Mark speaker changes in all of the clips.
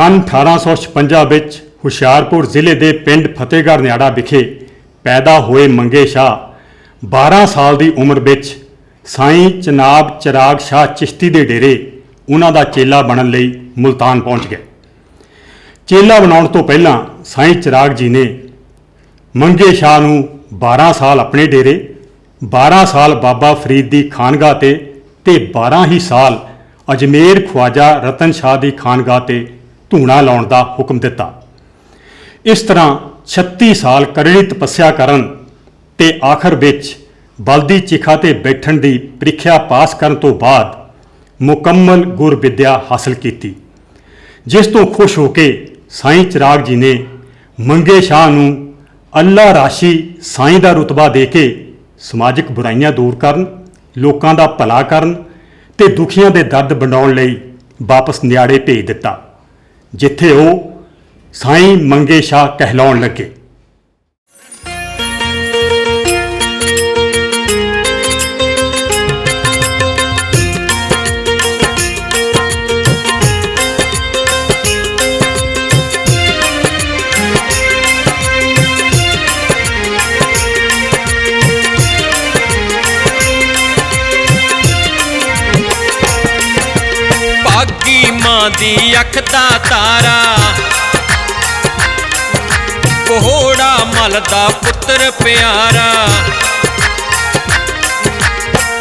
Speaker 1: ਸਨ 1856 ਵਿੱਚ ਹੁਸ਼ਿਆਰਪੁਰ ਜ਼ਿਲ੍ਹੇ ਦੇ ਪਿੰਡ ਫਤਿਹਗੜ੍ਹ ਨਿਆੜਾ ਵਿਖੇ ਪੈਦਾ ਹੋਏ ਮੰਗੇ ਸ਼ਾਹ। 12 ਸਾਲ ਦੀ ਉਮਰ ਵਿੱਚ ਸਾਈਂ ਚਨਾਬ ਚਿਰਾਗ ਸ਼ਾਹ ਚਿਸ਼ਤੀ ਦੇ ਡੇਰੇ ਉਹਨਾਂ ਦਾ ਚੇਲਾ ਬਣਨ ਲਈ ਮੁਲਤਾਨ ਪਹੁੰਚ ਗਏ। ਚੇਲਾ ਬਣਾਉਣ ਤੋਂ ਪਹਿਲਾਂ ਸਾਈਂ ਚਿਰਾਗ ਜੀ ਨੇ ਮੰਗੇ ਸ਼ਾਹ ਨੂੰ 12 ਸਾਲ ਆਪਣੇ ਡੇਰੇ 12 ਸਾਲ ਬਾਬਾ ਫਰੀਦ ਦੀ ਖਾਨਗਾਹ ਤੇ ਤੇ 12 ਹੀ ਸਾਲ ਅਜਮੇਰ ਖਵਾਜਾ ਰਤਨ ਸ਼ਾਹ ਦੀ ਖਾਨਗਾਹ ਤੇ ਧੂਣਾ ਲਾਉਣ ਦਾ ਹੁਕਮ ਦਿੱਤਾ। ਇਸ ਤਰ੍ਹਾਂ 36 ਸਾਲ ਕਰੜੀ ਤਪੱਸਿਆ ਕਰਨ ਤੇ ਆਖਰ ਵਿੱਚ ਬਲਦੀ ਚਿਖਾ ਤੇ ਬੈਠਣ ਦੀ ਪ੍ਰੀਖਿਆ ਪਾਸ ਕਰਨ ਤੋਂ ਬਾਅਦ ਮੁਕੰਮਲ ਗੁਰ ਵਿੱਦਿਆ ਹਾਸਲ ਕੀਤੀ, ਜਿਸ ਤੋਂ ਖੁਸ਼ ਹੋ ਕੇ ਸਾਈਂ ਚਿਰਾਗ ਜੀ ਨੇ ਮੰਗੇ ਸ਼ਾਹ ਨੂੰ ਅੱਲਾ ਰਾਸ਼ੀ ਸਾਈਂ ਦਾ ਰੁਤਬਾ ਦੇ ਕੇ ਸਮਾਜਿਕ ਬੁਰਾਈਆਂ ਦੂਰ ਕਰਨ, ਲੋਕਾਂ ਦਾ ਭਲਾ ਕਰਨ ਤੇ ਦੁਖੀਆਂ ਦੇ ਦਰਦ ਵੰਡਾਉਣ ਲਈ ਵਾਪਸ ਨਿਆੜੇ ਭੇਜ ਦਿੱਤਾ। ਜਿੱਥੇ ਉਹ ਸਾਈਂ ਮੰਗੇ ਸ਼ਾਹ ਕਹਿਲਾਉਣ ਲੱਗੇ।
Speaker 2: ਭਾਗੀ ਦੀ ਅੱਖ ਦਾ ਤਾਰਾ। ਕੋਹੜਾ ਮਲ ਦਾ ਪੁੱਤਰ ਪਿਆਰਾ।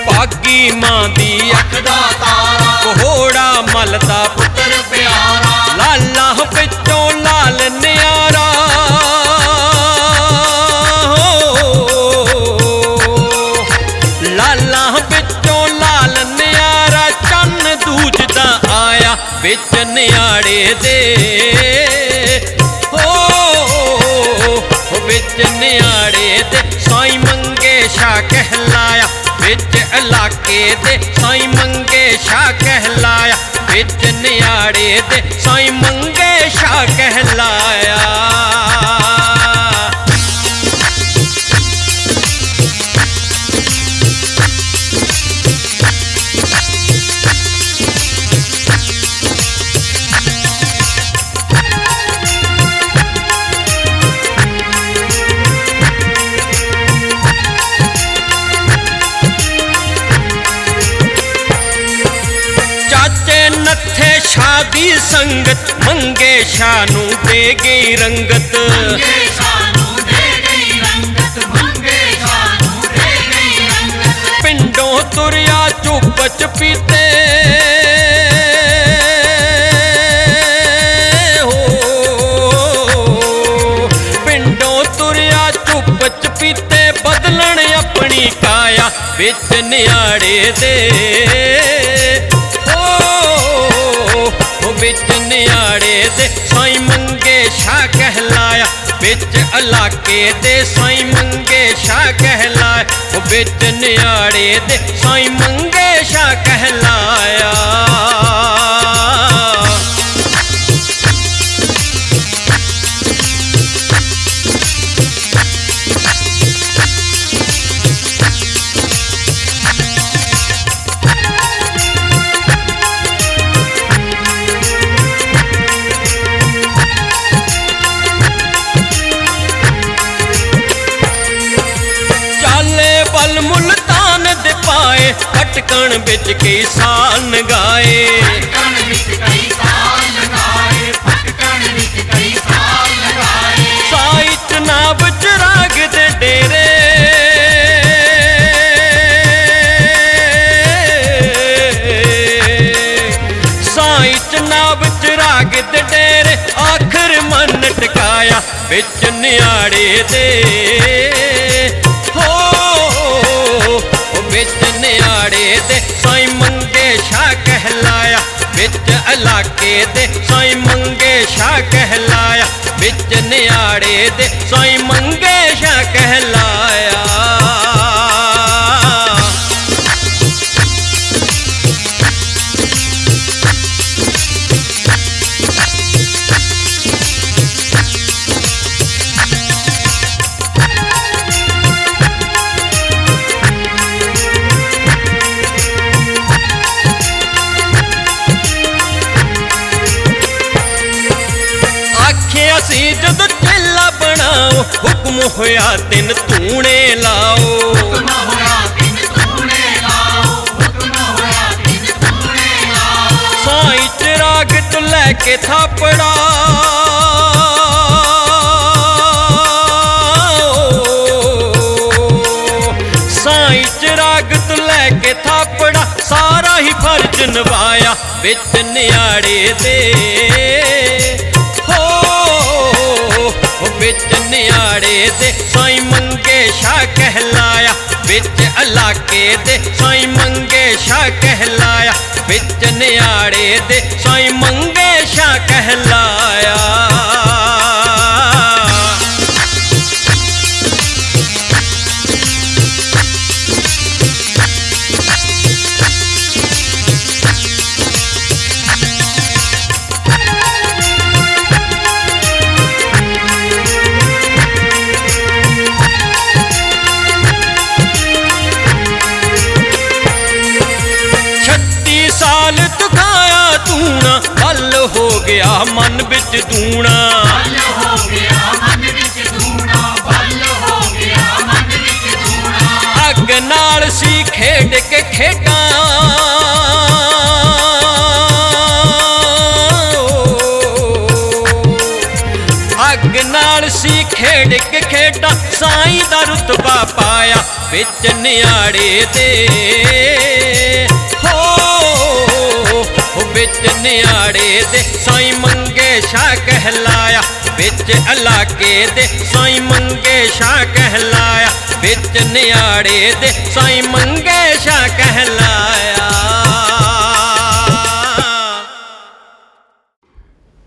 Speaker 2: ਭਾਗੀ ਮਾਂ ਦੀ ਅੱਖ ਦਾ ਤਾਰਾ। ਕੋਹੜਾ ਮਲ ਦਾ ਪੁੱਤਰ ਪਿਆਰਾ। ਲਾਲਾ ਵਿੱਚੋਂ ਲਾਲ ਨਿਆਰਾ। ਇਲਾਕੇ ਦੇ ਸਾਈ ਮੰਗੇ ਸ਼ਾ ਕਹਿਲਾਇਆ ਵਿੱਚ ਨਿਆੜੇ ਦੇ ਸਾਈ ਮੰਗੇ ਸ਼ਾ ਕਹਿਲਾਇਆ। ਸ਼ਾਹ ਨੂੰ ਦੇ ਗਈ ਰੰਗਤ ਪਿੰਡੋਂ ਤੁਰਿਆ ਚੁੱਪ ਚਪੀਤੇ ਹੋ। ਪਿੰਡੋਂ ਤੁਰਿਆ ਚੁੱਪ ਚਪੀਤੇ ਬਦਲਣ ਆਪਣੀ ਕਾਇਆ ਵਿੱਚ ਨਿਆੜੇ ਦੇ। ਵਿੱਚ ਨਿਆੜੇ ਦੇ ਸਾਈ ਮੰਗੇ ਸ਼ਾਹ ਕਹਿਲਾਇਆ। ਵਿੱਚ ਇਲਾਕੇ ਦੇ ਸਾਈ ਮੰਗੇ ਸ਼ਾਹ ਕਹਿਲਾਇਆ। ਵਿੱਚ ਨਿਆੜੇ ਦੇ ਸਾਈ ਮੰਗੇ ਸ਼ਾਹ ਕਹਿਲਾਇਆ। ਵਿੱਚ ਨਿਆੜੇ ਦੇ। ਹੋ ਵਿੱਚ ਨਿਆੜੇ ਦੇ। ਸਾਈ ਮੰਗੇ ਸ਼ਾਹ ਕਹਿਲਾਇਆ, ਵਿੱਚ ਇਲਾਕੇ ਦੇ। ਸਾਈ ਮੰਗੇ ਸ਼ਾਹ ਕਹਿਲਾਇਆ, ਵਿੱਚ ਨਿਆੜੇ ਦੇ। ਸਾਈ ਤਿੰਨ ਧੂਣੇ ਲਾਓ।
Speaker 3: ਹੁਕਮ
Speaker 2: ਸਾਈਂ ਚਿਰਾਗ ਤੋਂ ਲੈ ਕੇ ਥਾਪੜਾ। ਸਾਈਂ ਚਿਰਾਗ ਤੋਂ ਲੈ ਕੇ ਥਾਪੜਾ, ਸਾਰਾ ਹੀ ਫਰਜ਼ ਨਿਭਾਇਆ ਵਿੱਚ ਨਿਆੜੇ ਦੇ। ਨਿਆੜੇ ਦੇ ਸਾਈਂ ਮੰਗੇ ਸ਼ਾ ਕਹਿਲਾਇਆ, ਵਿੱਚ ਇਲਾਕੇ ਦੇ ਸਾਈਂ ਮੰਗੇ ਸ਼ਾ ਕਹਿਲਾਇਆ, ਵਿੱਚ ਨਿਆੜੇ ਦੇ ਸਾਈਂ ਮੰਗੇ ਸ਼ਾ ਕਹਿਲਾਇਆ। ਸਾਲ ਤੁਖਾਇਆ ਤੂਣਾ। ਹੱਲ ਹੋ ਗਿਆ ਮਨ ਵਿੱਚ ਦੂਣਾ।
Speaker 3: ਬਲ ਹੋ ਗਿਆ ਮਨ ਵਿੱਚ ਧੂਣਾ ਬਲ ਹੋ ਗਿਆ ਮਨ ਵਿੱਚ ਧੂਣਾ
Speaker 2: ਅੱਗ ਨਾਲ ਸੀ ਖੇਡ ਕੇ ਖੇਡਾਂ। ਅੱਗ ਨਾਲ ਸੀ ਖੇਡ ਕੇ ਖੇਡਾਂ। ਸਾਈਂ ਦਾ ਰੁਤਬਾ ਪਾਇਆ ਵਿੱਚ ਨਿਆੜੇ ਦੇ। ਵਿੱਚ ਨਿਆੜੇ ਦੇ ਸਾਈਂ ਮੰਗੇ ਸ਼ਾ ਕਹਿਲਾਇਆ। ਵਿੱਚ ਇਲਾਕੇ ਦੇ ਸਾਈਂ ਮੰਗੇ ਸ਼ਾ ਕਹਿਲਾਇਆ। ਵਿੱਚ ਨਿਆੜੇ ਦੇ ਸਾਈਂ ਮੰਗੇ ਸ਼ਾ ਕਹਿਲਾਇਆ।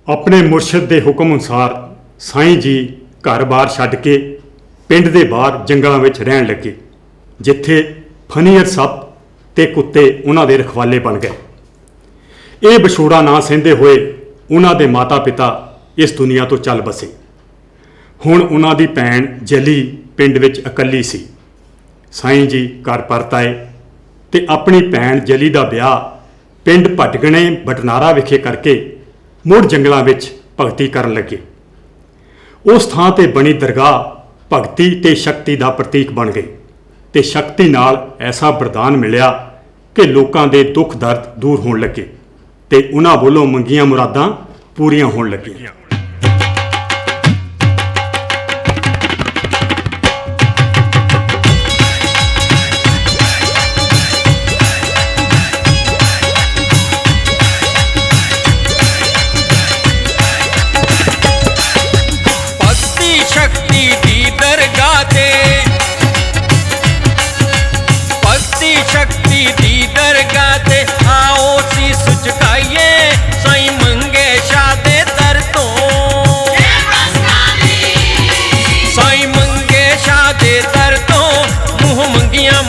Speaker 1: ਆਪਣੇ ਮੁਰਸ਼ਿਦ ਦੇ ਹੁਕਮ ਅਨੁਸਾਰ ਸਾਈਂ ਜੀ ਘਰ-ਬਾਰ ਛੱਡ ਕੇ ਪਿੰਡ ਦੇ ਬਾਹਰ ਜੰਗਲਾਂ ਵਿੱਚ ਰਹਿਣ ਲੱਗੇ, ਜਿੱਥੇ ਫਨੀਅਰ ਸੱਪ ਤੇ ਕੁੱਤੇ ਉਹਨਾਂ ਦੇ ਰਖਵਾਲੇ ਬਣ ਗਏ। ਇਹ ਵਿਛੋੜਾ ਨਾ ਸਹਿੰਦੇ ਹੋਏ ਉਹਨਾਂ ਦੇ ਮਾਤਾ-ਪਿਤਾ ਇਸ ਦੁਨੀਆ ਤੋਂ ਚੱਲ ਬਸੇ। ਹੁਣ ਉਹਨਾਂ ਦੀ ਭੈਣ ਜਲੀ ਪਿੰਡ ਵਿੱਚ ਇਕੱਲੀ ਸੀ। ਸਾਈਂ ਜੀ ਘਰ ਪਰਤ ਆਏ ਤੇ ਆਪਣੀ ਭੈਣ ਜਲੀ ਦਾ ਵਿਆਹ ਪਿੰਡ ਭਟਗਣੇ, ਬਟਨਾਰਾ ਵਿਖੇ ਕਰਕੇ ਮੁੜ ਜੰਗਲਾਂ ਵਿੱਚ ਭਗਤੀ ਕਰਨ ਲੱਗੇ। ਉਸ ਥਾਂ ਤੇ ਬਣੀ ਦਰਗਾਹ ਭਗਤੀ ਤੇ ਸ਼ਕਤੀ ਦਾ ਪ੍ਰਤੀਕ ਬਣ ਗਈ ਤੇ ਸ਼ਕਤੀ ਨਾਲ ਐਸਾ ਵਰਦਾਨ ਮਿਲਿਆ ਕਿ ਲੋਕਾਂ ਦੇ ਦੁੱਖ ਦਰਦ ਦੂਰ ਹੋਣ ਲੱਗੇ। ਤੇ ਉਹਨਾਂ ਵੱਲੋਂ ਮੰਗੀਆਂ ਮੁਰਾਦਾਂ ਪੂਰੀਆਂ ਹੋਣ ਲੱਗੀਆਂ।
Speaker 2: ਮੰਗੀਆਂ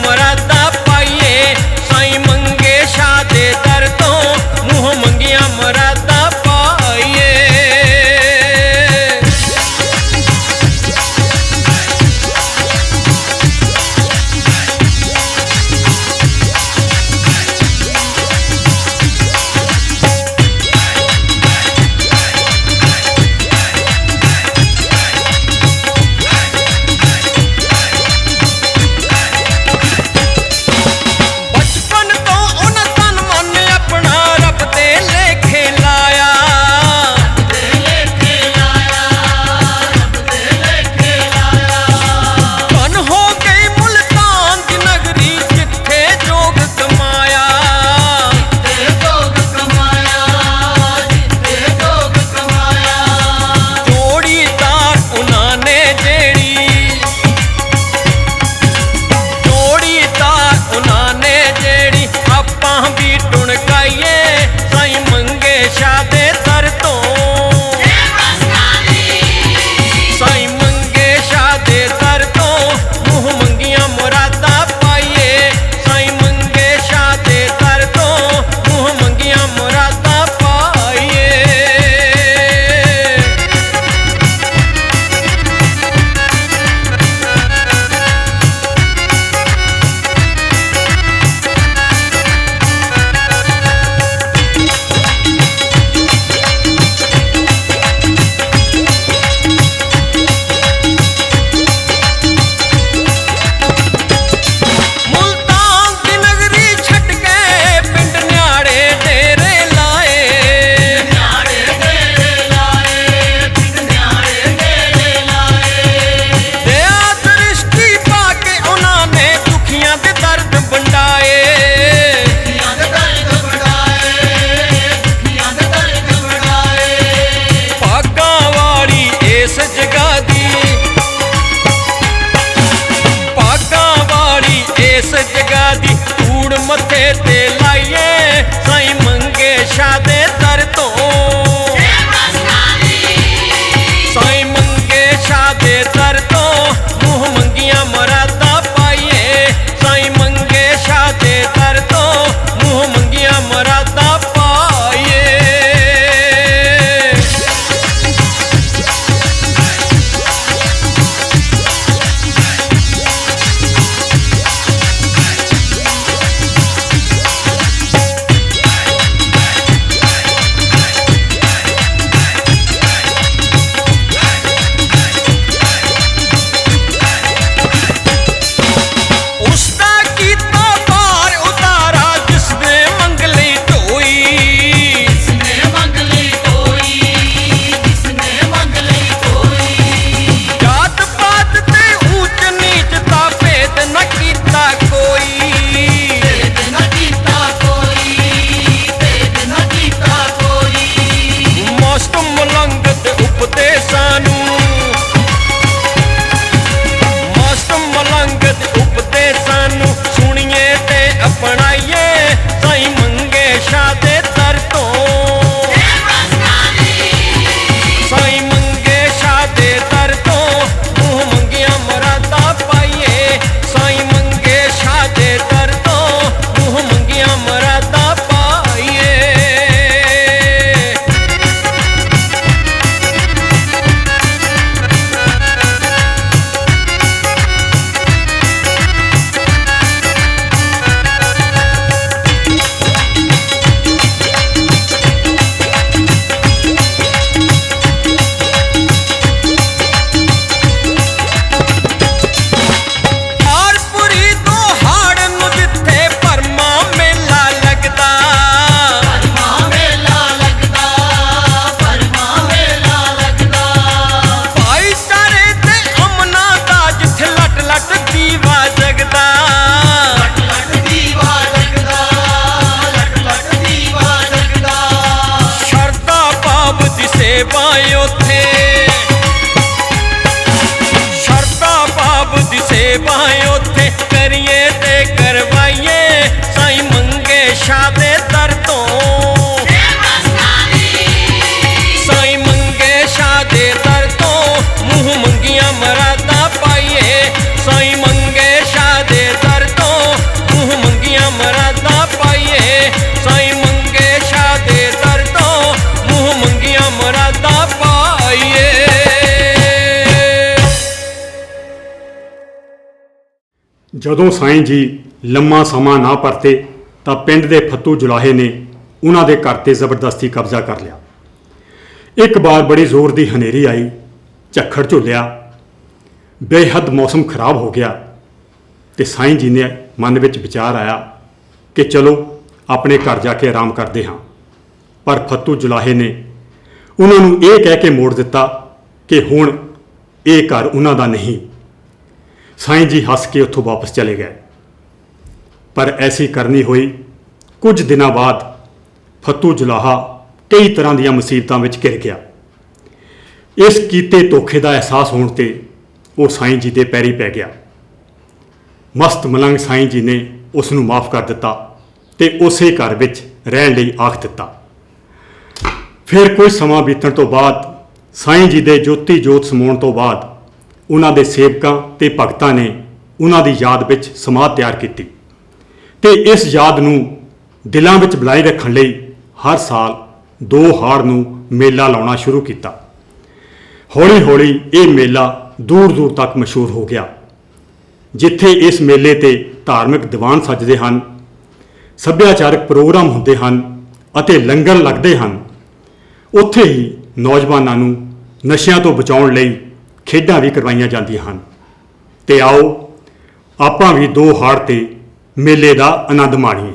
Speaker 2: நம்ம சேர்த்தேல்
Speaker 1: ਜਦੋਂ ਸਾਈਂ ਜੀ ਲੰਮਾ ਸਮਾਂ ਨਾ ਪਰਤੇ ਤਾਂ ਪਿੰਡ ਦੇ ਫੱਤੂ ਜੁਲਾਹੇ ਨੇ ਉਹਨਾਂ ਦੇ ਘਰ ਤੇ ਜ਼ਬਰਦਸਤੀ ਕਬਜ਼ਾ ਕਰ ਲਿਆ। ਇੱਕ ਵਾਰ ਬੜੀ ਜ਼ੋਰ ਦੀ ਹਨੇਰੀ ਆਈ, ਝੱਖੜ ਝੁੱਲਿਆ, ਬੇਹੱਦ ਮੌਸਮ ਖਰਾਬ ਹੋ ਗਿਆ ਤੇ ਸਾਈਂ ਜੀ ਨੇ ਮਨ ਵਿੱਚ ਵਿਚਾਰ ਆਇਆ ਕਿ ਚਲੋ ਆਪਣੇ ਘਰ ਜਾ ਕੇ ਆਰਾਮ ਕਰਦੇ ਹਾਂ। ਪਰ ਫੱਤੂ ਜੁਲਾਹੇ ਨੇ ਉਹਨਾਂ ਨੂੰ ਇਹ ਕਹਿ ਕੇ ਮੋੜ ਦਿੱਤਾ ਕਿ ਹੁਣ ਇਹ ਘਰ ਉਹਨਾਂ ਦਾ ਨਹੀਂ। ਸਾਈਂ ਜੀ ਹੱਸ ਕੇ ਉੱਥੋਂ ਵਾਪਸ ਚਲੇ ਗਏ। ਪਰ ਐਸੀ ਕਰਨੀ ਹੋਈ, ਕੁਝ ਦਿਨਾਂ ਬਾਅਦ ਫੱਤੂ ਜੁਲਾਹਾ ਕਈ ਤਰ੍ਹਾਂ ਦੀਆਂ ਮੁਸੀਬਤਾਂ ਵਿੱਚ ਘਿਰ ਗਿਆ। ਇਸ ਕੀਤੇ ਧੋਖੇ ਦਾ ਅਹਿਸਾਸ ਹੋਣ ਤੇ ਉਹ ਸਾਈਂ ਜੀ ਦੇ ਪੈਰੀ ਪੈ ਗਿਆ। ਮਸਤ ਮਲੰਗ ਸਾਈਂ ਜੀ ਨੇ ਉਸ ਨੂੰ ਮਾਫ ਕਰ ਦਿੱਤਾ ਤੇ ਉਸੇ ਘਰ ਵਿੱਚ ਰਹਿਣ ਲਈ ਆਖ ਦਿੱਤਾ। ਫਿਰ ਕੁਝ ਸਮਾਂ ਬੀਤਣ ਤੋਂ ਬਾਅਦ ਸਾਈਂ ਜੀ ਦੇ ਜੋਤੀ ਜੋਤ ਸਮਾਉਣ ਤੋਂ ਬਾਅਦ ਉਹਨਾਂ ਦੇ ਸੇਵਕਾਂ ਤੇ ਭਗਤਾਂ ਨੇ ਉਹਨਾਂ ਦੀ ਯਾਦ ਵਿੱਚ ਸਮਾਧ ਤਿਆਰ ਕੀਤੀ। ਤੇ ਇਸ ਯਾਦ ਨੂੰ ਦਿਲਾਂ ਵਿੱਚ ਬੁਲਾਈ ਰੱਖਣ ਲਈ ਹਰ ਸਾਲ ਦੋ ਹਾੜ ਨੂੰ ਮੇਲਾ ਲਾਉਣਾ ਸ਼ੁਰੂ ਕੀਤਾ। ਹੌਲੀ-ਹੌਲੀ ਇਹ ਮੇਲਾ ਦੂਰ-ਦੂਰ ਤੱਕ ਮਸ਼ਹੂਰ ਹੋ ਗਿਆ। ਜਿੱਥੇ ਇਸ ਮੇਲੇ ਤੇ ਧਾਰਮਿਕ ਦੀਵਾਨ ਸੱਜਦੇ ਹਨ, ਸੱਭਿਆਚਾਰਕ ਪ੍ਰੋਗਰਾਮ ਹੁੰਦੇ ਹਨ ਅਤੇ ਲੰਗਰ ਲੱਗਦੇ ਹਨ, ਉੱਥੇ ਹੀ ਨੌਜਵਾਨਾਂ ਨੂੰ ਨਸ਼ਿਆਂ ਤੋਂ ਬਚਾਉਣ ਲਈ ਖੇਡਾਂ ਵੀ ਕਰਵਾਈਆਂ ਜਾਂਦੀਆਂ ਹਨ। ਤੇ ਆਓ, ਆਪਾਂ ਵੀ ਦੋ ਹਾੜ ਤੇ ਮੇਲੇ ਦਾ ਆਨੰਦ ਮਾਣੀਏ